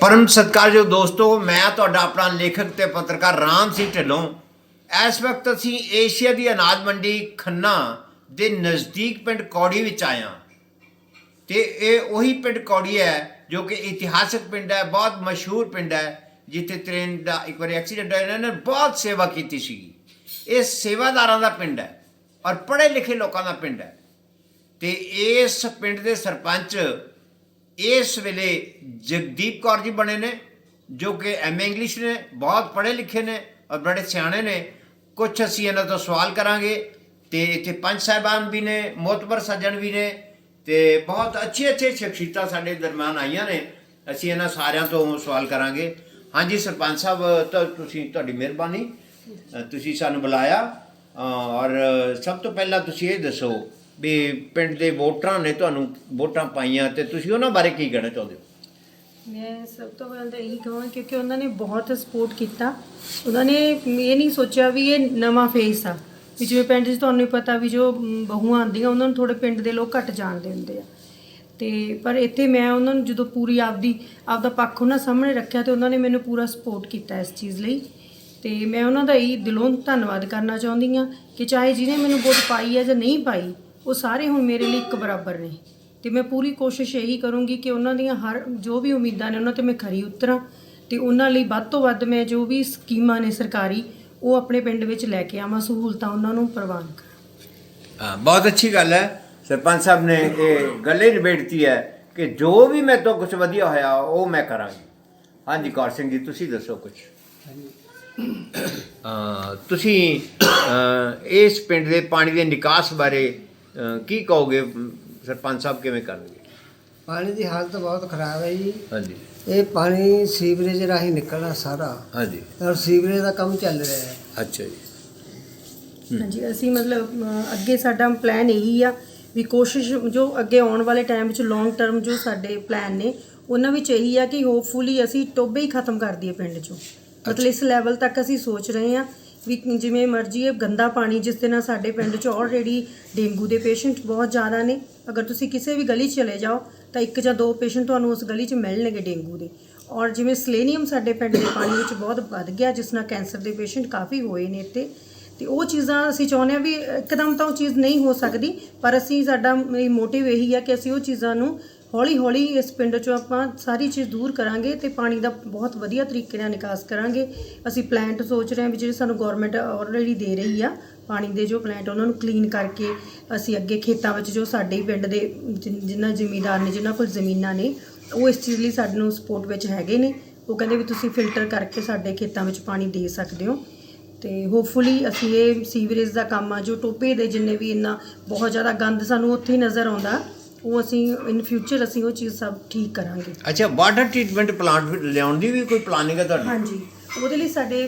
ਪਰਮ ਸਤਿਕਾਰਯੋਗ ਦੋਸਤੋ, ਮੈਂ ਤੁਹਾਡਾ ਆਪਣਾ ਲੇਖਕ ਤੇ ਪੱਤਰਕਾਰ ਰਾਮ ਸਿੰਘ ਢਿੱਲੋਂ। ਇਸ ਵਕਤ ਅਸੀਂ ਏਸ਼ੀਆ ਦੀ ਅਨਾਜ ਮੰਡੀ ਖੰਨਾ ਦੇ ਨਜ਼ਦੀਕ ਪਿੰਡ ਕੌੜੀ ਵਿੱਚ ਆਇਆ ਤੇ ਇਹ ਉਹੀ ਪਿੰਡ ਕੌੜੀ ਹੈ ਜੋ ਕਿ ਇਤਿਹਾਸਕ ਪਿੰਡ ਹੈ, ਬਹੁਤ ਮਸ਼ਹੂਰ ਪਿੰਡ ਹੈ, ਜਿੱਥੇ ਟ੍ਰੇਨ ਦਾ ਇੱਕ ਵਾਰੀ ਐਕਸੀਡੈਂਟ ਹੋਇਆ, ਇਹਨਾਂ ਨੇ ਬਹੁਤ ਸੇਵਾ ਕੀਤੀ ਸੀ ਇਹ ਸੇਵਾਦਾਰਾਂ ਦਾ ਪਿੰਡ ਹੈ ਔਰ ਪੜ੍ਹੇ ਲਿਖੇ ਲੋਕਾਂ ਦਾ ਪਿੰਡ ਹੈ। ਤੇ ਇਸ ਪਿੰਡ ਦੇ ਸਰਪੰਚ ਇਸ ਵੇਲੇ ਜਗਦੀਪ ਕੌਰ ਜੀ ਬਣੇ ਨੇ, ਜੋ ਕਿ ਐਮ ਇੰਗਲਿਸ਼ ਨੇ, ਬਹੁਤ ਪੜ੍ਹੇ ਲਿਖੇ ਨੇ ਔਰ ਬੜੇ ਸਿਆਣੇ ਨੇ। ਕੁਝ ਅਸੀਂ ਇਹਨਾਂ ਤੋਂ ਸਵਾਲ ਕਰਾਂਗੇ ਤੇ ਇੱਥੇ ਪੰਜ ਸਾਹਿਬਾਨ ਵੀ ਨੇ, ਮੋਤਬਰ ਸੱਜਣ ਵੀ ਨੇ ਤੇ ਬਹੁਤ ਅੱਛੇ ਅੱਛੇ ਸ਼ਖਸੀਅਤਾਂ ਸਾਡੇ ਦਰਮਿਆਨ ਆਈਆਂ ਨੇ। ਅਸੀਂ ਇਹਨਾਂ ਸਾਰਿਆਂ ਤੋਂ ਸਵਾਲ ਕਰਾਂਗੇ। ਹਾਂਜੀ, ਸਰਪੰਚ ਸਾਹਿਬ, ਤਾਂ ਤੁਸੀਂ ਤੁਹਾਡੀ ਮਿਹਰਬਾਨੀ। ਤੁਸੀਂ ਸਾਨੂੰ ਬੁਲਾਇਆ। ਔਰ ਸਭ ਤੋਂ ਪਹਿਲਾਂ ਤੁਸੀਂ ਇਹ ਦੱਸੋ ਵੀ ਪਿੰਡ ਦੇ ਵੋਟਰਾਂ ਨੇ ਤੁਹਾਨੂੰ ਵੋਟਾਂ ਪਾਈਆਂ ਤੇ ਤੁਸੀਂ ਉਹਨਾਂ ਬਾਰੇ ਕੀ ਕਹਿਣਾ ਚਾਹੁੰਦੇ ਹੋ? ਮੈਂ ਸਭ ਤੋਂ ਪਹਿਲਾਂ ਤਾਂ ਇਹੀ ਕਹਾਂ ਕਿਉਂਕਿ ਉਹਨਾਂ ਨੇ ਬਹੁਤ ਸਪੋਰਟ ਕੀਤਾ। ਉਹਨਾਂ ਨੇ ਇਹ ਨਹੀਂ ਸੋਚਿਆ ਵੀ ਇਹ ਨਵਾਂ ਫੇਸ ਆ। ਵੀ ਜਿਵੇਂ ਪਿੰਡ 'ਚ ਤੁਹਾਨੂੰ ਪਤਾ ਵੀ ਜੋ ਮ, ਬਹੂਆਂ ਆਉਂਦੀਆਂ ਉਹਨਾਂ ਨੂੰ ਥੋੜੇ ਪਿੰਡ ਦੇ ਲੋਕ ਘੱਟ ਜਾਣਦੇ ਹੁੰਦੇ ਆ। ਤੇ ਪਰ ਇੱਥੇ ਮੈਂ ਉਹਨਾਂ ਨੂੰ ਜਦੋਂ ਪੂਰੀ ਆਪਦੀ ਆਪਦਾ ਪੱਖ ਉਹਨਾਂ ਸਾਹਮਣੇ ਰੱਖਿਆ ਤੇ ਉਹਨਾਂ ਨੇ ਮੈਨੂੰ ਪੂਰਾ ਸਪੋਰਟ ਕੀਤਾ ਇਸ ਚੀਜ਼ ਲਈ। ਤੇ ਮੈਂ ਉਹਨਾਂ ਦਾ ਇਹ ਦਿਲੋਂ ਧੰਨਵਾਦ ਕਰਨਾ ਚਾਹੁੰਦੀ ਆ ਕਿ ਚਾਹੇ ਜਿਹਨੇ ਮੈਨੂੰ ਵੋਟ ਪਾਈ ਹੈ ਜਾਂ ਨਹੀਂ ਪਾਈ ਉਹ ਸਾਰੇ ਹੁਣ ਮੇਰੇ ਲਈ ਇੱਕ ਬਰਾਬਰ ਨੇ ਤੇ ਮੈਂ ਪੂਰੀ ਕੋਸ਼ਿਸ਼ ਇਹੀ ਕਰੂੰਗੀ ਕਿ ਉਹਨਾਂ ਦੀਆਂ ਹਰ ਜੋ ਵੀ ਉਮੀਦਾਂ ਨੇ ਉਹਨਾਂ ਤੇ ਮੈਂ ਖਰੀ ਉਤਰਾਂ ਤੇ ਉਹਨਾਂ ਲਈ ਵੱਧ ਤੋਂ ਵੱਧ ਮੈਂ ਜੋ ਵੀ ਸਕੀਮਾਂ ਨੇ ਸਰਕਾਰੀ ਉਹ ਆਪਣੇ ਪਿੰਡ ਵਿੱਚ ਲੈ ਕੇ ਆਵਾਂ ਸਹੂਲਤਾਂ ਉਹਨਾਂ ਨੂੰ ਪ੍ਰਵਾਨ ਕਰਾਂ। ਹਾਂ ਬਹੁਤ ਅੱਛੀ ਗੱਲ ਹੈ। ਸਰਪੰਚ ਸਾਹਿਬ ਨੇ ਇਹ ਗੱਲੇ ਨਿਬੇੜਤੀ ਹੈ ਕਿ ਜੋ ਵੀ ਮੇਰੇ ਤੋਂ ਕੁਝ ਵਧੀਆ ਹੋਇਆ ਉਹ ਮੈਂ ਕਰਾਂਗੀ। ਹਾਂਜੀ ਕੌਰ ਸਿੰਘ ਜੀ ਤੁਸੀਂ ਦੱਸੋ ਕੁਝ ਅ ਤੁਸੀਂ ਇਸ ਪਿੰਡ ਦੇ ਪਾਣੀ ਦੇ ਨਿਕਾਸ ਬਾਰੇ ਕੀ ਕਹੋਗੇ ਸਰਪੰਚ ਸਾਹਿਬ ਕਿਵੇਂ ਕਰਨਗੇ? ਪਾਣੀ ਦੀ ਹਾਲਤ ਬਹੁਤ ਖਰਾਬ ਹੈ ਜੀ। ਹਾਂਜੀ। ਇਹ ਪਾਣੀ ਸੀਵਰੇਜ ਰਾਹੀਂ ਨਿਕਲਣਾ ਸਾਰਾ। ਹਾਂਜੀ। ਔਰ ਸੀਵਰੇਜ ਦਾ ਕੰਮ ਚੱਲ ਰਿਹਾ ਹੈ। ਅੱਛਾ ਜੀ। ਹਾਂਜੀ ਅਸੀਂ ਮਤਲਬ ਅੱਗੇ ਸਾਡਾ ਪਲਾਨ ਇਹੀ ਆ ਵੀ ਕੋਸ਼ਿਸ਼ ਜੋ ਅੱਗੇ ਆਉਣ ਵਾਲੇ ਟਾਈਮ ਵਿੱਚ ਲੌਂਗ ਟਰਮ ਜੋ ਸਾਡੇ ਪਲਾਨ ਨੇ ਉਹਨਾਂ ਵਿੱਚ ਇਹੀ ਆ ਕਿ ਹੋਪਫੁਲੀ ਅਸੀਂ ਟੋਬੇ ਹੀ ਖਤਮ ਕਰ ਦਈਏ ਪਿੰਡ ਚੋਂ। ਮਤਲਬ ਇਸ ਲੈਵਲ ਤੱਕ ਅਸੀਂ ਸੋਚ ਰਹੇ ਹਾਂ ਵੀ ਜਿਵੇਂ ਮਰਜ਼ੀ ਇਹ ਗੰਦਾ ਪਾਣੀ ਜਿਸ ਦੇ ਨਾਲ ਸਾਡੇ ਪਿੰਡ 'ਚ ਆਲਰੇਡੀ ਡੇਂਗੂ ਦੇ ਪੇਸ਼ੈਂਟ ਬਹੁਤ ਜ਼ਿਆਦਾ ਨੇ। ਅਗਰ ਤੁਸੀਂ ਕਿਸੇ ਵੀ ਗਲੀ 'ਚ ਚਲੇ ਜਾਓ, ਤਾਂ ਇੱਕ ਜਾਂ ਦੋ ਪੇਸ਼ੈਂਟ ਤੁਹਾਨੂੰ ਉਸ ਗਲੀ 'ਚ ਮਿਲਣਗੇ ਡੇਂਗੂ ਦੇ। ਔਰ ਜਿਵੇਂ ਸਲੇਨੀਅਮ ਸਾਡੇ ਪਿੰਡ ਦੇ ਪਾਣੀ ਵਿੱਚ ਬਹੁਤ ਵੱਧ ਗਿਆ, ਜਿਸ ਨਾਲ ਕੈਂਸਰ ਦੇ ਪੇਸ਼ੈਂਟ ਕਾਫੀ ਹੋਏ ਨੇ ਇੱਥੇ। ਤੇ ਉਹ ਚੀਜ਼ਾਂ ਅਸੀਂ ਚਾਹੁੰਦੇ ਹਾਂ ਵੀ ਇੱਕਦਮ ਤਾਂ ਉਹ ਚੀਜ਼ ਨਹੀਂ ਹੋ ਸਕਦੀ, ਪਰ ਅਸੀਂ ਸਾਡਾ ਮੋਟਿਵ ਇਹੀ ਹੈ ਕਿ ਅਸੀਂ ਉਹ ਚੀਜ਼ਾਂ ਨੂੰ ਹੌਲੀ ਹੌਲੀ ਇਸ ਪਿੰਡ ਚੋਂ ਆਪਾਂ ਸਾਰੀ ਚੀਜ਼ ਦੂਰ ਕਰਾਂਗੇ ਤੇ ਪਾਣੀ ਦਾ ਬਹੁਤ ਵਧੀਆ ਤਰੀਕੇ ਨਾਲ ਨਿਕਾਸ ਕਰਾਂਗੇ। ਅਸੀਂ ਪਲਾਂਟ ਸੋਚ ਰਹੇ ਹਾਂ ਵੀ ਜਿਹੜੇ ਸਾਨੂੰ ਗਵਰਨਮੈਂਟ ਆਲਰੇਡੀ ਦੇ ਰਹੀ ਆ, ਪਾਣੀ ਦੇ ਜੋ ਪਲਾਂਟ ਉਹਨਾਂ ਨੂੰ ਕਲੀਨ ਕਰਕੇ ਅਸੀਂ ਅੱਗੇ ਖੇਤਾਂ ਵਿੱਚ ਜੋ ਸਾਡੇ ਹੀ ਪਿੰਡ ਦੇ ਜਿਨ- ਜਿਨ੍ਹਾਂ ਜ਼ਿਮੀਂਦਾਰ ਨੇ ਜਿਨ੍ਹਾਂ ਕੋਲ ਜ਼ਮੀਨਾਂ ਨੇ, ਉਹ ਇਸ ਚੀਜ਼ ਲਈ ਸਾਡੇ ਨੂੰ ਸਪੋਰਟ ਵਿੱਚ ਹੈਗੇ ਨੇ। ਉਹ ਕਹਿੰਦੇ ਵੀ ਤੁਸੀਂ ਫਿਲਟਰ ਕਰਕੇ ਸਾਡੇ ਖੇਤਾਂ ਵਿੱਚ ਪਾਣੀ ਦੇ ਸਕਦੇ ਹੋ। ਤੇ ਹੋਪਫੁਲੀ ਅਸੀਂ ਇਹ ਸੀਵਰੇਜ ਦਾ ਕੰਮ ਆ, ਜੋ ਟੋਪੇ ਦੇ ਜਿੰਨੇ ਵੀ ਇੰਨਾ ਬਹੁਤ ਜ਼ਿਆਦਾ ਗੰਦ ਸਾਨੂੰ ਉੱਥੇ ਹੀ ਨਜ਼ਰ ਆਉਂਦਾ ਉਹ ਅਸੀਂ ਇਨ ਫਿਊਚਰ ਅਸੀਂ ਉਹ ਚੀਜ਼ ਸਭ ਠੀਕ ਕਰਾਂਗੇ। ਅੱਛਾ ਵਾਟਰ ਟ੍ਰੀਟਮੈਂਟ ਪਲਾਂਟ ਲਿਆਉਣ ਦੀ ਵੀ ਕੋਈ ਪਲਾਨਿੰਗ ਹੈ ਤੁਹਾਡੀ? ਹਾਂਜੀ। ਉਹਦੇ ਲਈ ਸਾਡੇ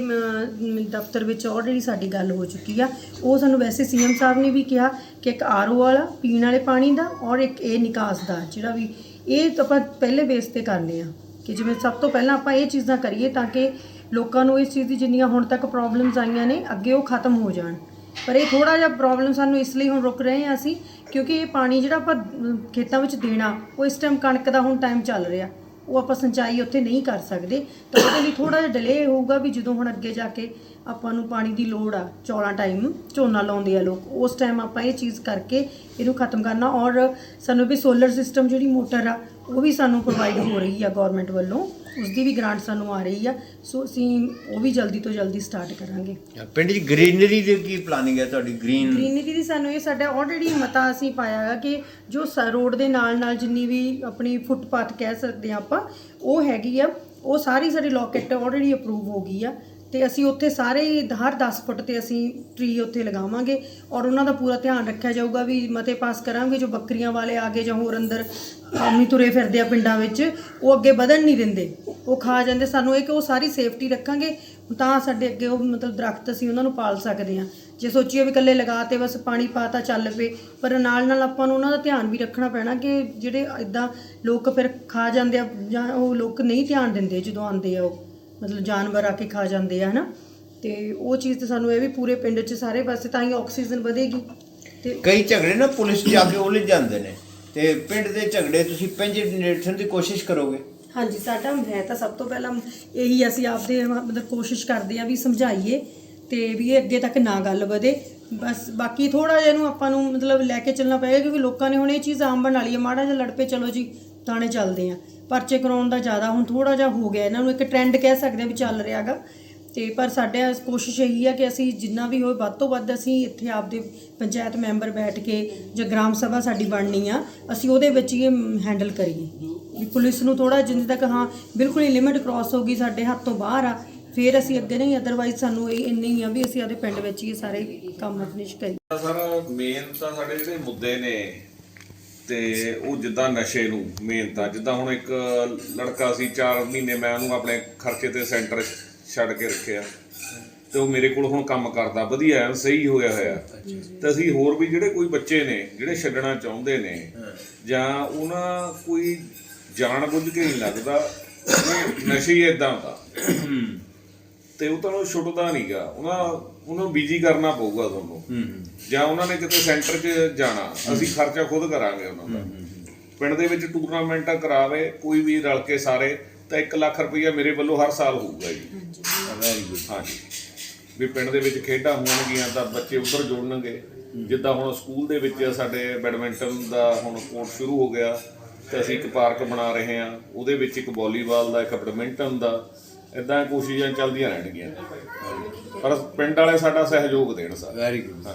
ਦਫ਼ਤਰ ਵਿੱਚ ਆਲਰੇਡੀ ਸਾਡੀ ਗੱਲ ਹੋ ਚੁੱਕੀ ਆ। ਉਹ ਸਾਨੂੰ ਵੈਸੇ ਸੀਐਮ ਸਾਹਿਬ ਨੇ ਵੀ ਕਿਹਾ ਕਿ ਇੱਕ ਆਰਓ ਵਾਲਾ ਪੀਣ ਵਾਲੇ ਪਾਣੀ ਦਾ ਔਰ ਇੱਕ ਇਹ ਨਿਕਾਸ ਦਾ ਜਿਹੜਾ ਵੀ ਇਹ ਆਪਾਂ ਪਹਿਲੇ ਬੇਸ ਤੇ ਕਰਨੇ ਆ। ਕਿ ਜਿਵੇਂ ਸਭ ਤੋਂ ਪਹਿਲਾਂ ਆਪਾਂ ਇਹ ਚੀਜ਼ਾਂ ਕਰੀਏ ਤਾਂ ਕਿ ਲੋਕਾਂ ਨੂੰ ਇਸ ਚੀਜ਼ ਦੀ ਜਿੰਨੀਆਂ ਹੁਣ ਤੱਕ ਪ੍ਰੋਬਲਮਸ ਆਈਆਂ ਨੇ ਅੱਗੇ ਉਹ ਖਤਮ ਹੋ ਜਾਣ। ਪਰ ਇਹ ਥੋੜਾ ਜਿਹਾ ਪ੍ਰੋਬਲਮ ਸਾਨੂੰ ਇਸ ਲਈ ਹੁਣ ਰੁਕ ਰਹੇ ਹਾਂ ਅਸੀਂ ਕਿਉਂਕਿ ਇਹ ਪਾਣੀ ਜਿਹੜਾ ਆਪਾਂ ਖੇਤਾਂ ਵਿੱਚ ਦੇਣਾ, ਉਹ ਇਸ ਟਾਈਮ ਕਣਕ ਦਾ ਹੁਣ ਟਾਈਮ ਚੱਲ ਰਿਹਾ। ਉਹ ਆਪਾਂ ਸਿੰਚਾਈ ਉੱਥੇ ਨਹੀਂ ਕਰ ਸਕਦੇ। ਤਾਂ ਉਹਦੇ ਲਈ ਥੋੜਾ ਜਿਹਾ ਡਿਲੇ ਹੋਊਗਾ ਵੀ ਜਦੋਂ ਹੁਣ ਅੱਗੇ ਜਾ ਕੇ ਆਪਾਂ ਨੂੰ ਪਾਣੀ ਦੀ ਲੋੜ ਆ, ਚੌਲਾਂ ਟਾਈਮ ਝੋਨਾ ਲਾਉਂਦੇ ਆ ਲੋਕ, ਉਸ ਟਾਈਮ ਆਪਾਂ ਇਹ ਚੀਜ਼ ਕਰਕੇ ਇਹਨੂੰ ਖਤਮ ਕਰਨਾ। ਔਰ ਸਾਨੂੰ ਵੀ ਸੋਲਰ ਸਿਸਟਮ ਜਿਹੜੀ ਮੋਟਰ ਆ, ਉਹ ਵੀ ਸਾਨੂੰ ਪ੍ਰੋਵਾਈਡ ਹੋ ਰਹੀ ਆ ਗਵਰਨਮੈਂਟ ਵੱਲੋਂ। ਉਸ ਦੀ ਵੀ ਗ੍ਰਾਂਟ ਸਾਨੂੰ ਆ ਰਹੀ ਆ। ਸੋ ਅਸੀਂ ਉਹ ਵੀ ਜਲਦੀ ਤੋਂ ਜਲਦੀ ਸਟਾਰਟ ਕਰਾਂਗੇ। ਪਿੰਡ 'ਚ ਗ੍ਰੀਨਰੀ ਦੀ ਕੀ ਪਲਾਨਿੰਗ ਹੈ ਤੁਹਾਡੀ? ਗ੍ਰੀਨ ਗ੍ਰੀਨਰੀ ਦੀ ਸਾਨੂੰ ਇਹ ਸਾਡਾ ਆਲਰੇਡੀ ਮਤਾ ਅਸੀਂ ਪਾਇਆ ਹੈਗਾ ਕਿ ਜੋ ਰੋਡ ਦੇ ਨਾਲ ਨਾਲ ਜਿੰਨੀ ਵੀ ਆਪਣੀ ਫੁੱਟਪਾਥ ਕਹਿ ਸਕਦੇ ਆ ਆਪਾਂ ਉਹ ਹੈਗੀ ਆ। ਉਹ ਸਾਰੀ ਸਾਡੀ ਲੋਕੇਟ ਆਲਰੇਡੀ ਅਪਰੂਵ ਹੋ ਗਈ ਆ। ਤੇ ਅਸੀਂ ਉੱਥੇ ਸਾਰੇ ਹੀ ਹਰ 10 ਫੁੱਟ ਤੇ ਅਸੀਂ ਟਰੀ ਉੱਥੇ ਲਗਾਵਾਂਗੇ ਔਰ ਉਹਨਾਂ ਦਾ ਪੂਰਾ ਧਿਆਨ ਰੱਖਿਆ ਜਾਊਗਾ ਵੀ ਮਤੇ ਪਾਸ ਕਰਾਂਗੇ ਜੋ ਬੱਕਰੀਆਂ ਵਾਲੇ ਆਗੇ ਜਾਂ ਹੋਰ ਅੰਦਰ ਆਮੀ ਤੁਰੇ ਫਿਰਦੇ ਆ ਪਿੰਡਾਂ ਵਿੱਚ, ਉਹ ਅੱਗੇ ਵਧਣ ਨਹੀਂ ਦਿੰਦੇ। ਉਹ ਖਾ ਜਾਂਦੇ, ਸਾਨੂੰ ਇਹ ਕਿ ਉਹ ਸਾਰੀ ਸੇਫਟੀ ਰੱਖਾਂਗੇ, ਤਾਂ ਸਾਡੇ ਅੱਗੇ ਉਹ ਮਤਲਬ ਦਰਖਤ ਅਸੀਂ ਉਹਨਾਂ ਨੂੰ ਪਾਲ ਸਕਦੇ ਹਾਂ। ਜੇ ਸੋਚੀਏ ਵੀ ਇਕੱਲੇ ਲਗਾ ਤੇ ਬਸ ਪਾਣੀ ਪਾਤਾ ਚੱਲ ਪਏ, ਪਰ ਨਾਲ ਨਾਲ ਆਪਾਂ ਨੂੰ ਉਹਨਾਂ ਦਾ ਧਿਆਨ ਵੀ ਰੱਖਣਾ ਪੈਣਾ ਕਿ ਜਿਹੜੇ ਇਦਾਂ ਲੋਕ ਫਿਰ ਖਾ ਜਾਂਦੇ ਆ ਜਾਂ ਉਹ ਲੋਕ ਨਹੀਂ ਧਿਆਨ ਦਿੰਦੇ ਜਦੋਂ ਆਉਂਦੇ ਆ ਉਹ। ਮਤਲਬ ਜਾਨਵਰ ਆ ਕੇ ਖਾ ਜਾਂਦੇ ਆ ਹਨਾ? ਤੇ ਉਹ ਚੀਜ਼ ਤੇ ਸਾਨੂੰ ਇਹ ਵੀ ਪੂਰੇ ਪਿੰਡ 'ਚ ਸਾਰੇ ਪਾਸੇ ਤਾਂ ਹੀ ਆਕਸੀਜਨ ਵਧੇਗੀ। ਤੇ ਕਈ ਝਗੜੇ ਨਾ ਪੁਲਿਸ ਜਾ ਕੇ ਉਲਝ ਜਾਂਦੇ ਨੇ। ਤੇ ਪਿੰਡ ਦੇ ਝਗੜੇ ਤੁਸੀਂ ਪਿੰਜ ਨੇੜਨ ਦੀ ਕੋਸ਼ਿਸ਼ ਕਰੋਗੇ? ਹਾਂਜੀ ਸਾਡਾ ਹੈ ਤਾਂ ਸਭ ਤੋਂ ਪਹਿਲਾਂ ਇਹੀ ਅਸੀਂ ਆਪਦੇ ਮਤਲਬ ਕੋਸ਼ਿਸ਼ ਕਰਦੇ ਆ ਵੀ ਸਮਝਾਈਏ ਤੇ ਵੀ ਇਹ ਅੱਗੇ ਤੱਕ ਨਾ ਗੱਲ ਵਧੇ। ਬਸ ਬਾਕੀ ਥੋੜਾ ਜਿਹਾ ਇਹਨੂੰ ਆਪਾਂ ਨੂੰ ਮਤਲਬ ਲੈ ਕੇ ਚੱਲਣਾ ਪਏਗਾ ਕਿਉਂਕਿ ਲੋਕਾਂ ਨੇ ਹੁਣ ਇਹ ਚੀਜ਼ ਆਮ ਬਣਾ ਲਈ ਹੈ ਮਾੜਾ ਜਿਹਾ ਲੜ ਪਏ ਚਲੋ ਜੀ ਤਾਣੇ ਚੱਲਦੇ ਆ। ਪਰਚੇ ਕਰਾਉਣ ਦਾ ਜ਼ਿਆਦਾ ਹੁਣ ਥੋੜਾ ਜਿਹਾ ਹੋ ਗਿਆ। ਇਹਨਾਂ ਨੂੰ ਇੱਕ ਟ੍ਰੈਂਡ ਕਹਿ ਸਕਦੇ ਆ ਵੀ ਚੱਲ ਰਿਹਾਗਾ ਤੇ ਪਰ ਸਾਡੇ ਕੋਸ਼ਿਸ਼ ਇਹੀ ਆ ਕਿ ਅਸੀਂ ਜਿੰਨਾ ਵੀ ਹੋਏ ਵੱਧ ਤੋਂ ਵੱਧ ਅਸੀਂ ਇੱਥੇ ਆਪਦੇ ਪੰਚਾਇਤ ਮੈਂਬਰ ਬੈਠ ਕੇ ਜਾਂ ਗ੍ਰਾਮ ਸਭਾ ਸਾਡੀ ਬਣਨੀ ਆ, ਅਸੀਂ ਉਹਦੇ ਵਿੱਚ ਹੀ ਹੈਂਡਲ ਕਰੀਏ। ਵੀ ਪੁਲਿਸ ਨੂੰ ਥੋੜਾ ਜਿੰਨੇ ਤੱਕ ਹਾਂ, ਬਿਲਕੁਲ ਹੀ ਲਿਮਿਟ ਕ੍ਰਾਸ ਹੋ ਗਈ ਸਾਡੇ ਹੱਥ ਤੋਂ ਬਾਹਰ ਆ। ਫਿਰ ਅਸੀਂ ਅੱਗੇ ਨਹੀਂ ਅਦਰਵਾਈਜ਼ ਸਾਨੂੰ ਇਹ ਇੰਨੇ ਹੀ ਆ ਵੀ ਅਸੀਂ ਆਪਦੇ ਪਿੰਡ ਵਿੱਚ ਹੀ ਸਾਰੇ ਕੰਮ ਫਿਨਿਸ਼ ਕਰੀਏ। ਸਰ ਮੇਨ ਤਾਂ ਸਾਡੇ ਜਿਹੜੇ ਮੁੱਦੇ ਨੇ ਤੇ ਉਹ ਜਿੱਦਾਂ ਨਸ਼ੇ ਨੂੰ ਮੇਨ ਤਾਂ ਜਿੱਦਾਂ ਹੁਣ ਇੱਕ ਲੜਕਾ ਸੀ 4 ਮਹੀਨੇ ਮੈਂ ਉਹਨੂੰ ਆਪਣੇ ਖਰਚੇ ਤੇ ਸੈਂਟਰ ਛੱਡ ਕੇ ਰੱਖਿਆ। ਤੇ ਉਹ ਮੇਰੇ ਕੋਲ ਹੁਣ ਕੰਮ ਕਰਦਾ ਵਧੀਆ ਐਨ ਸਹੀ ਹੋਇਆ ਹੋਇਆ। ਤੇ ਅਸੀਂ ਹੋਰ ਵੀ ਜਿਹੜੇ ਕੋਈ ਬੱਚੇ ਨੇ ਜਿਹੜੇ ਛੱਡਣਾ ਚਾਹੁੰਦੇ ਨੇ ਜਾਂ ਉਹਨਾਂ ਕੋਈ ਜਾਣ ਬੁੱਝ ਕੇ ਨਹੀਂ ਲੱਗਦਾ ਉਹ ਨਸ਼ੇ ਹੀ ਇਦਾਂ ਦਾ। ਤੇ ਉਹ ਤੁਹਾਨੂੰ ਛੁੱਟਦਾ ਨਹੀਂਗਾ ਉਹਨਾਂ ਉਹਨੂੰ ਬੀਜੀ ਕਰਨਾ ਪਊਗਾ ਤੁਹਾਨੂੰ। ਜਾਂ ਉਹਨਾਂ ਨੇ ਕਿਤੇ ਸੈਂਟਰ 'ਚ ਜਾਣਾ ਅਸੀਂ ਖਰਚਾ ਖੁਦ ਕਰਾਂਗੇ ਉਹਨਾਂ ਦਾ। ਪਿੰਡ ਦੇ ਵਿੱਚ ਟੂਰਨਾਮੈਂਟ ਕਰਾਵੇ ਕੋਈ ਵੀ ਰਲ ਕੇ ਸਾਰੇ ਤਾਂ 1 ਲੱਖ ਰੁਪਈਆ ਮੇਰੇ ਵੱਲੋਂ ਹਰ ਸਾਲ ਹੋਊਗਾ ਜੀ। ਵੈਰੀ ਗੁੱਡ ਹਾਂਜੀ। ਵੀ ਪਿੰਡ ਦੇ ਵਿੱਚ ਖੇਡਾਂ ਹੋਣਗੀਆਂ ਤਾਂ ਬੱਚੇ ਉੱਧਰ ਜੁੜਨਗੇ। ਜਿੱਦਾਂ ਹੁਣ ਸਕੂਲ ਦੇ ਵਿੱਚ ਸਾਡੇ ਬੈਡਮਿੰਟਨ ਦਾ ਹੁਣ ਕੋਰਟ ਸ਼ੁਰੂ ਹੋ ਗਿਆ ਤੇ ਅਸੀਂ ਇੱਕ ਪਾਰਕ ਬਣਾ ਰਹੇ ਹਾਂ। ਉਹਦੇ ਵਿੱਚ ਇੱਕ ਵਾਲੀਬਾਲ ਦਾ ਇੱਕ ਬੈਡਮਿੰਟਨ ਦਾ। ਇਦਾਂ ਕੋਸ਼ਿਸ਼ਾਂ ਚੱਲਦੀਆਂ ਰਹਿਣਗੀਆਂ। ਪਰ ਪਿੰਡ ਵਾਲੇ ਸਾਡਾ ਸਹਿਯੋਗ ਦੇਣ ਸਰ। ਵੈਰੀ ਗੁੱਡ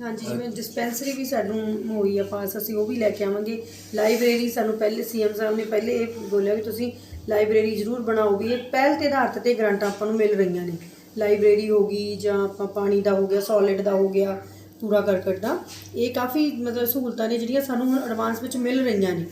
ਹਾਂਜੀ ਜਿਵੇਂ ਡਿਸਪੈਂਸਰੀ ਵੀ ਸਾਨੂੰ ਹੋਈ ਆ ਪਾਸ ਅਸੀਂ ਉਹ ਵੀ ਲੈ ਕੇ ਆਵਾਂਗੇ। ਲਾਇਬ੍ਰੇਰੀ ਸਾਨੂੰ ਪਹਿਲੇ ਸੀਐਮ ਸਾਹਿਬ ਨੇ ਪਹਿਲੇ ਇਹ ਬੋਲਿਆ ਵੀ ਤੁਸੀਂ ਲਾਇਬ੍ਰੇਰੀ ਜ਼ਰੂਰ ਬਣਾਓ ਵੀ। ਇਹ ਪਹਿਲ ਤੇ ਆਧਾਰਿਤ ਤੇ ਗ੍ਰਾਂਟਾਂ ਆਪਾਂ ਨੂੰ ਮਿਲ ਰਹੀਆਂ ਨੇ। ਲਾਇਬ੍ਰੇਰੀ ਹੋ ਗਈ ਜਾਂ ਆਪਾਂ ਪਾਣੀ ਦਾ ਹੋ ਗਿਆ ਸੋਲਿਡ ਦਾ ਹੋ ਗਿਆ ਕੂੜਾ ਕਰਕਟ ਦਾ। ਇਹ ਕਾਫੀ ਮਤਲਬ ਸਹੂਲਤਾਂ ਨੇ ਜਿਹੜੀਆਂ ਸਾਨੂੰ ਹੁਣ ਐਡਵਾਂਸ ਵਿੱਚ ਮਿਲ ਰਹੀਆਂ ਨੇ।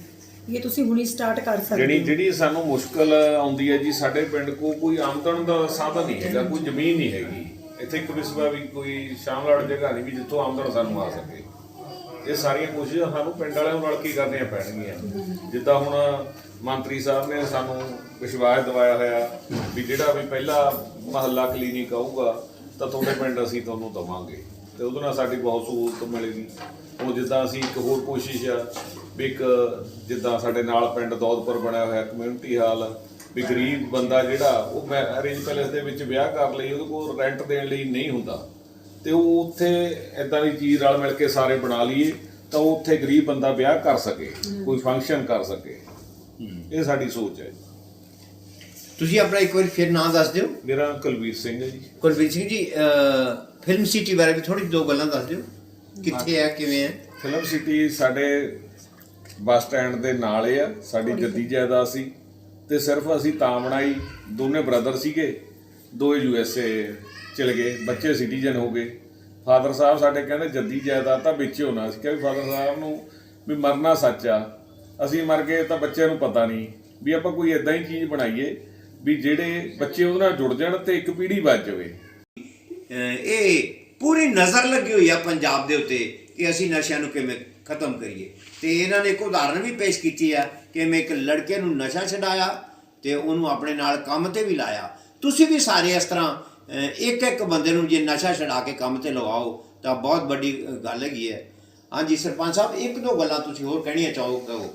ਇਹ ਤੁਸੀਂ ਹੁਣੀ ਸਟਾਰਟ ਕਰ ਸਕਦੇ ਜਿਹੜੀ ਜਿਹੜੀ ਸਾਨੂੰ ਮੁਸ਼ਕਲ ਆਉਂਦੀ ਹੈ ਜੀ ਸਾਡੇ ਪਿੰਡ ਕੋ ਕੋਈ ਆਮਦਨ ਦਾ ਸਾਧਨ ਨਹੀਂ ਹੈਗਾ ਕੋਈ ਜ਼ਮੀਨ ਨਹੀਂ ਹੈਗੀ। ਇੱਥੇ ਇੱਕ ਵਿਸਵਾ ਵੀ ਕੋਈ ਸ਼ਾਮਲਾੜ ਜਗ੍ਹਾ ਨਹੀਂ ਵੀ ਜਿੱਥੋਂ ਆਮਦਨ ਸਾਨੂੰ ਆ ਸਕੇ। ਇਹ ਸਾਰੀਆਂ ਕੋਸ਼ਿਸ਼ਾਂ ਸਾਨੂੰ ਪਿੰਡ ਵਾਲਿਆਂ ਨੂੰ ਰਲ ਕੇ ਕਰਨੀਆਂ ਪੈਣਗੀਆਂ। ਜਿੱਦਾਂ ਹੁਣ ਮੰਤਰੀ ਸਾਹਿਬ ਨੇ ਸਾਨੂੰ ਵਿਸ਼ਵਾਸ ਦਿਵਾਇਆ ਹੋਇਆ ਵੀ ਜਿਹੜਾ ਵੀ ਪਹਿਲਾ ਮਹੱਲਾ ਕਲੀਨਿਕ ਆਊਗਾ ਤਾਂ ਤੁਹਾਡੇ ਪਿੰਡ ਅਸੀਂ ਤੁਹਾਨੂੰ ਦਵਾਂਗੇ। ਤੇ ਉਹਦੇ ਨਾਲ ਸਾਡੀ ਬਹੁਤ ਸਹੂਲਤ ਮਿਲੇਗੀ। ਹੁਣ ਜਿੱਦਾਂ ਅਸੀਂ ਇੱਕ ਹੋਰ ਕੋਸ਼ਿਸ਼ ਆ ਵੀ ਇੱਕ ਜਿੱਦਾਂ ਸਾਡੇ ਨਾਲ ਪਿੰਡ ਦੌਦਪੁਰ ਬਣਿਆ ਹੋਇਆ ਕਮਿਊਨਿਟੀ ਹਾਲ ਵੀ ਗਰੀਬ ਬੰਦਾ ਜਿਹੜਾ ਉਹ ਮੈਂ ਅਰੇਂਜ ਪੈਲੇਸ ਦੇ ਵਿੱਚ ਵਿਆਹ ਕਰ ਲਈ ਉਹਦੇ ਕੋਲ ਰੈਂਟ ਦੇਣ ਲਈ ਨਹੀਂ ਹੁੰਦਾ। ਤੇ ਉਹ ਉੱਥੇ ਇਦਾਂ ਦੀ ਚੀਜ਼ ਨਾਲ ਮਿਲ ਕੇ ਸਾਰੇ ਬਣਾ ਲਈਏ ਤਾਂ ਉਹ ਉੱਥੇ ਗਰੀਬ ਬੰਦਾ ਵਿਆਹ ਕਰ ਸਕੇ ਕੋਈ ਫੰਕਸ਼ਨ ਕਰ ਸਕੇ। ਇਹ ਸਾਡੀ ਸੋਚ ਹੈ ਤੁਸੀਂ ਆਪਣਾ ਇੱਕ ਵਾਰੀ ਫਿਰ ਨਾਂ ਦੱਸ ਦਿਓ। ਮੇਰਾ ਕੁਲਵੀਰ ਸਿੰਘ ਹੈ ਜੀ। ਕੁਲਵੀਰ ਸਿੰਘ ਜੀ ਫਿਲਮ ਸਿਟੀ ਬਾਰੇ ਵੀ ਥੋੜੀ ਦੋ ਗੱਲਾਂ ਦੱਸ ਦਿਓ। ਕਿੱਥੇ ਹੈ ਕਿਵੇਂ ਹੈ ਫਿਲਮ ਸਿਟੀ ਸਾਡੇ ਬੱਸ ਸਟੈਂਡ ਦੇ ਨਾਲ ਹੀ ਆ ਸਾਡੀ ਜੱਦੀ ਜਾਇਦਾਦ ਸੀ ਤੇ ਸਿਰਫ ਅਸੀਂ ਤਾਂ ਬਣਾਈ ਦੋਨੇ ਬ੍ਰਦਰ ਸੀਗੇ ਦੋਏ ਯੂ ਐਸ ਏ ਚਲੇ ਗਏ ਬੱਚੇ ਸਿਟੀਜ਼ਨ ਹੋ ਗਏ। ਫਾਦਰ ਸਾਹਿਬ ਸਾਡੇ ਕਹਿੰਦੇ ਜੱਦੀ ਜਾਇਦਾਦ ਤਾਂ ਵਿੱਚ ਹੋਣਾ ਸੀ ਕਿ ਫਾਦਰ ਸਾਹਿਬ ਨੂੰ ਵੀ ਮਰਨਾ ਸੱਚ ਆ। ਅਸੀਂ ਮਰ ਗਏ ਤਾਂ ਬੱਚਿਆਂ ਨੂੰ ਪਤਾ ਨਹੀਂ ਵੀ ਆਪਾਂ ਕੋਈ ਇਦਾਂ ਹੀ ਚੀਜ਼ ਬਣਾਈਏ ਵੀ ਜਿਹੜੇ ਬੱਚੇ ਉਹਦੇ ਨਾਲ ਜੁੜ ਜਾਣ ਤੇ ਇੱਕ ਪੀੜ੍ਹੀ ਬਚ ਜਾਵੇ। ਇਹ ਪੂਰੀ ਨਜ਼ਰ ਲੱਗੀ ਹੋਈ ਆ ਪੰਜਾਬ ਦੇ ਉੱਤੇ ਕਿ ਅਸੀਂ ਨਸ਼ਿਆਂ ਨੂੰ ਕਿਵੇਂ ਖਤਮ ਕਰੀਏ। ਤੇ ਇਹਨਾਂ ਨੇ ਇੱਕ ਉਦਾਹਰਨ ਵੀ ਪੇਸ਼ ਕੀਤੀ ਆ ਕਿ ਮੈਂ ਇੱਕ ਲੜਕੇ ਨੂੰ ਨਸ਼ਾ ਛਡਾਇਆ ਤੇ ਉਹਨੂੰ ਆਪਣੇ ਨਾਲ ਕੰਮ ਤੇ ਵੀ ਲਾਇਆ। ਤੁਸੀਂ ਵੀ ਸਾਰੇ ਇਸ ਤਰ੍ਹਾਂ ਇੱਕ ਇੱਕ ਬੰਦੇ ਨੂੰ ਜੇ ਨਸ਼ਾ ਛਡਾ ਕੇ ਕੰਮ ਤੇ ਲਗਾਓ ਤਾਂ ਬਹੁਤ ਵੱਡੀ ਗੱਲ ਹੈਗੀ ਹੈ। ਹਾਂਜੀ, ਸਰਪੰਚ ਸਾਹਿਬ, ਇੱਕ ਦੋ ਗੱਲਾਂ ਤੁਸੀਂ ਹੋਰ ਕਹਿਣੀਆਂ ਚਾਹੋ ਕਹੋ।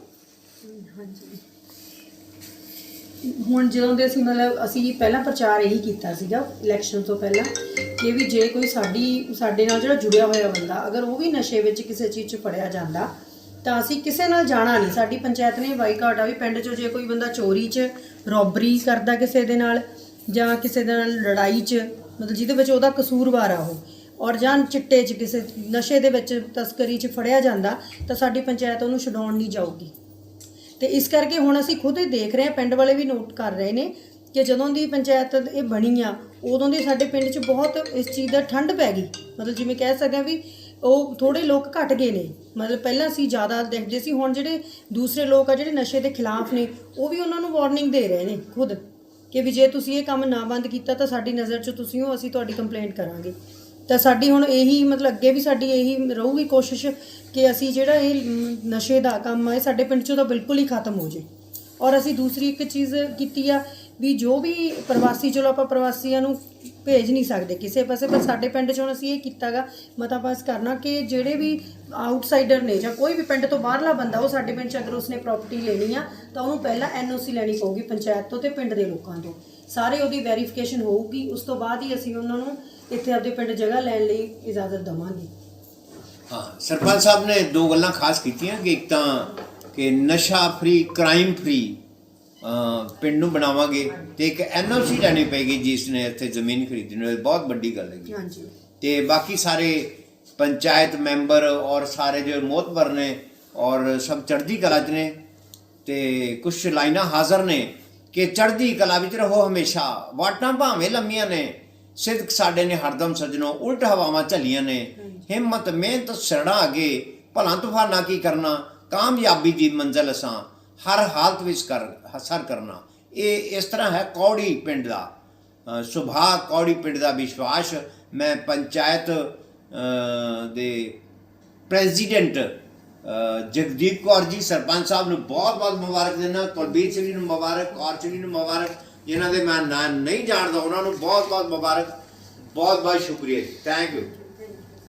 ਹੁਣ ਜਦੋਂ ਦੇ ਅਸੀਂ ਮਤਲਬ ਅਸੀਂ ਪਹਿਲਾਂ ਪ੍ਰਚਾਰ ਇਹੀ ਕੀਤਾ ਸੀਗਾ, ਇਲੈਕਸ਼ਨ ਤੋਂ ਪਹਿਲਾਂ ਕਿ ਵੀ ਜੇ ਕੋਈ ਸਾਡੀ, ਸਾਡੇ ਨਾਲ ਜਿਹੜਾ ਜੁੜਿਆ ਹੋਇਆ ਬੰਦਾ, ਅਗਰ ਉਹ ਵੀ ਨਸ਼ੇ ਵਿੱਚ ਕਿਸੇ ਚੀਜ਼ 'ਚ ਫੜਿਆ ਜਾਂਦਾ, ਤਾਂ ਅਸੀਂ ਕਿਸੇ ਨਾਲ ਜਾਣਾ ਨਹੀਂ। ਸਾਡੀ ਪੰਚਾਇਤ ਨੇ ਬਾਈਕਾਟ ਆ ਵੀ ਪਿੰਡ 'ਚੋਂ ਜੇ ਕੋਈ ਬੰਦਾ ਚੋਰੀ 'ਚ ਰੋਬਰੀ ਕਰਦਾ ਕਿਸੇ ਦੇ ਨਾਲ ਜਾਂ ਕਿਸੇ ਦੇ ਨਾਲ ਲੜਾਈ 'ਚ, ਮਤਲਬ ਜਿਹਦੇ ਵਿੱਚ ਉਹਦਾ ਕਸੂਰਵਾਰ ਆ ਉਹ, ਔਰ ਜਾਂ ਚਿੱਟੇ 'ਚ ਕਿਸੇ, ਨਸ਼ੇ ਦੇ ਵਿੱਚ ਤਸਕਰੀ 'ਚ ਫੜਿਆ ਜਾਂਦਾ, ਤਾਂ ਸਾਡੀ ਪੰਚਾਇਤ ਉਹਨੂੰ ਛਡਾਉਣ ਨਹੀਂ ਜਾਊਗੀ। ਤੇ ਇਸ ਕਰਕੇ ਹੁਣ ਅਸੀਂ ਖੁਦ ਹੀ ਦੇਖ ਰਹੇ ਹਾਂ, ਪਿੰਡ ਵਾਲੇ ਵੀ ਨੋਟ ਕਰ ਰਹੇ ਨੇ ਕਿ ਜਦੋਂ ਦੀ ਪੰਚਾਇਤ ਇਹ ਬਣੀ ਆ, ਉਦੋਂ ਦੀ ਸਾਡੇ ਪਿੰਡ 'ਚ ਬਹੁਤ ਇਸ ਚੀਜ਼ ਦਾ ਠੰਡ ਪੈ ਗਈ। ਮਤਲਬ ਜਿਵੇਂ ਕਹਿ ਸਕਦੇ ਹਾਂ ਵੀ ਉਹ ਥੋੜੇ ਲੋਕ ਘਟ ਗਏ ਨੇ। ਮਤਲਬ ਪਹਿਲਾਂ ਅਸੀਂ ਜ਼ਿਆਦਾ ਦੇਖਦੇ ਸੀ, ਹੁਣ ਜਿਹੜੇ ਦੂਸਰੇ ਲੋਕ ਆ, ਜਿਹੜੇ ਨਸ਼ੇ ਦੇ ਖਿਲਾਫ ਨੇ, ਉਹ ਵੀ ਉਹਨਾਂ ਨੂੰ ਵਾਰਨਿੰਗ ਦੇ ਰਹੇ ਨੇ ਖੁਦ ਕਿ ਵੀ ਜੇ ਤੁਸੀਂ ਇਹ ਕੰਮ ਨਾ ਬੰਦ ਕੀਤਾ ਤਾਂ ਸਾਡੀ ਨਜ਼ਰ 'ਚ ਤੁਸੀਂ ਹੋ, ਅਸੀਂ ਤੁਹਾਡੀ ਕੰਪਲੇਂਟ ਕਰਾਂਗੇ। ਤਾਂ ਸਾਡੀ ਹੁਣ ਇਹੀ ਮਤਲਬ ਅੱਗੇ ਵੀ ਸਾਡੀ ਇਹੀ ਰਹੂਗੀ ਕੋਸ਼ਿਸ਼ ਕਿ ਅਸੀਂ ਜਿਹੜਾ ਇਹ ਨਸ਼ੇ ਦਾ ਕੰਮ ਹੈ ਸਾਡੇ ਪਿੰਡ 'ਚੋਂ ਤਾਂ ਬਿਲਕੁਲ ਹੀ ਖਤਮ ਹੋ ਜੇ। ਔਰ ਅਸੀਂ ਦੂਸਰੀ ਇੱਕ ਚੀਜ਼ ਕੀਤੀ ਆ ਵੀ ਜੋ ਵੀ ਪ੍ਰਵਾਸੀ, ਚਲੋ ਆਪਾਂ ਪ੍ਰਵਾਸੀਆਂ ਨੂੰ ਭੇਜ ਨਹੀਂ ਸਕਦੇ ਕਿਸੇ ਪਾਸੇ, ਪਰ ਸਾਡੇ ਪਿੰਡ 'ਚ ਹੁਣ ਅਸੀਂ ਇਹ ਕੀਤਾਗਾ ਮਤਾ ਪਾਸ ਕਰਨਾ ਕਿ ਜਿਹੜੇ ਵੀ ਆਊਟਸਾਈਡਰ ਨੇ ਜਾਂ ਕੋਈ ਵੀ ਪਿੰਡ ਤੋਂ ਬਾਹਰਲਾ ਬੰਦਾ, ਉਹ ਸਾਡੇ ਪਿੰਡ 'ਚ ਅਗਰ ਉਸਨੇ ਪ੍ਰਾਪਰਟੀ ਲੈਣੀ ਆ, ਤਾਂ ਉਹਨੂੰ ਪਹਿਲਾਂ ਐਨਓਸੀ ਲੈਣੀ ਪਊਗੀ ਪੰਚਾਇਤ ਤੋਂ ਤੇ ਪਿੰਡ ਦੇ ਲੋਕਾਂ ਤੋਂ। ਸਾਰੇ ਉਹਦੀ ਵੈਰੀਫਿਕੇਸ਼ਨ ਹੋਊਗੀ, ਉਸ ਤੋਂ ਬਾਅਦ ਹੀ ਅਸੀਂ ਉਹਨਾਂ ਨੂੰ ਇੱਥੇ ਆਪਦੇ ਪਿੰਡ ਜਗ੍ਹਾ ਲੈਣ ਲਈ ਇਜਾਜ਼ਤ ਦਵਾਂਗੇ। ਹਾਂ, ਸਰਪੰਚ ਸਾਹਿਬ ਨੇ ਦੋ ਗੱਲਾਂ ਖਾਸ ਕੀਤੀਆਂ ਕਿ ਇੱਕ ਤਾਂ ਕਿ ਨਸ਼ਾ ਫ੍ਰੀ ਕ੍ਰਾਈਮ ਫ੍ਰੀ ਪਿੰਡ ਨੂੰ ਬਣਾਵਾਂਗੇ ਤੇ ਇੱਕ ਐਨਓਸੀ ਲੈਣੀ ਪਏਗੀ ਜਿਸ ਨੇ ਇੱਥੇ ਜ਼ਮੀਨ ਖਰੀਦਣੀ ਹੋਵੇ। ਬਹੁਤ ਵੱਡੀ ਗੱਲ ਹੈਗੀ। ਹਾਂਜੀ। ਤੇ ਬਾਕੀ ਸਾਰੇ ਪੰਚਾਇਤ ਮੈਂਬਰ ਔਰ ਸਾਰੇ ਜੋ ਮੋਤਬਰ ਨੇ ਔਰ ਸਭ ਚੜ੍ਹਦੀ ਕਲਾ 'ਚ ਨੇ ਤੇ ਕੁਝ ਲਾਈਨਾਂ ਹਾਜ਼ਰ ਨੇ ਕਿ ਚੜ੍ਹਦੀ ਕਲਾ ਵਿੱਚ ਰਹੋ ਹਮੇਸ਼ਾ। ਵਾਟਾਂ ਭਾਵੇਂ ਲੰਮੀਆਂ ਨੇ ਸਿਦਕ ਸਾਡੇ ਨੇ ਹਰਦਮ ਸਜਣੋ ਉਲਟ ਹਵਾਵਾਂ ਝੱਲੀਆਂ ਨੇ। ਹਿੰਮਤ ਮਿਹਨਤ ਸਰੜਾ ਅਗੇ। ਭਲਾ ਤੂਫਾਨਾ ਕੀ ਕਰਨਾ? ਕਾਮਯਾਬੀ ਦੀ ਮੰਜ਼ਲ ਅਸਾਂ। ਹਰ ਹਾਲਤ ਵਿੱਚ ਕਰ ਹਸਰ ਕਰਨਾ। ਇਹ ਇਸ ਤਰ੍ਹਾਂ ਹੈ ਕੌੜੀ ਪਿੰਡ ਦਾ। ਅ, ਸੁਭਾਅ ਕੌੜੀ ਪਿੰਡ ਦਾ ਵਿਸ਼ਵਾਸ। ਮੈਂ ਪੰਚਾਇਤ ਦੇ ਪ੍ਰੈਜ਼ੀਡੈਂਟ ਜਗਦੀਪ ਕੌਰ ਜੀ ਸਰਪੰਚ ਸਾਹਿਬ ਨੂੰ ਬਹੁਤ ਬਹੁਤ ਮੁਬਾਰਕ ਦਿੰਦਾ। ਕੁਲਬੀਰ ਸਿੰਘ ਜੀ ਨੂੰ ਮੁਬਾਰਕ ਕੌਰ ਸਿੰਘ ਨੂੰ ਮੁਬਾਰਕ। ਜਿਨ੍ਹਾਂ ਦੇ ਮੈਂ ਨਾਂ ਨਹੀਂ ਜਾਣਦਾ ਉਹਨਾਂ ਨੂੰ ਬਹੁਤ ਬਹੁਤ ਮੁਬਾਰਕ। ਬਹੁਤ ਬਹੁਤ ਸ਼ੁਕਰੀਆ ਜੀ। Thank you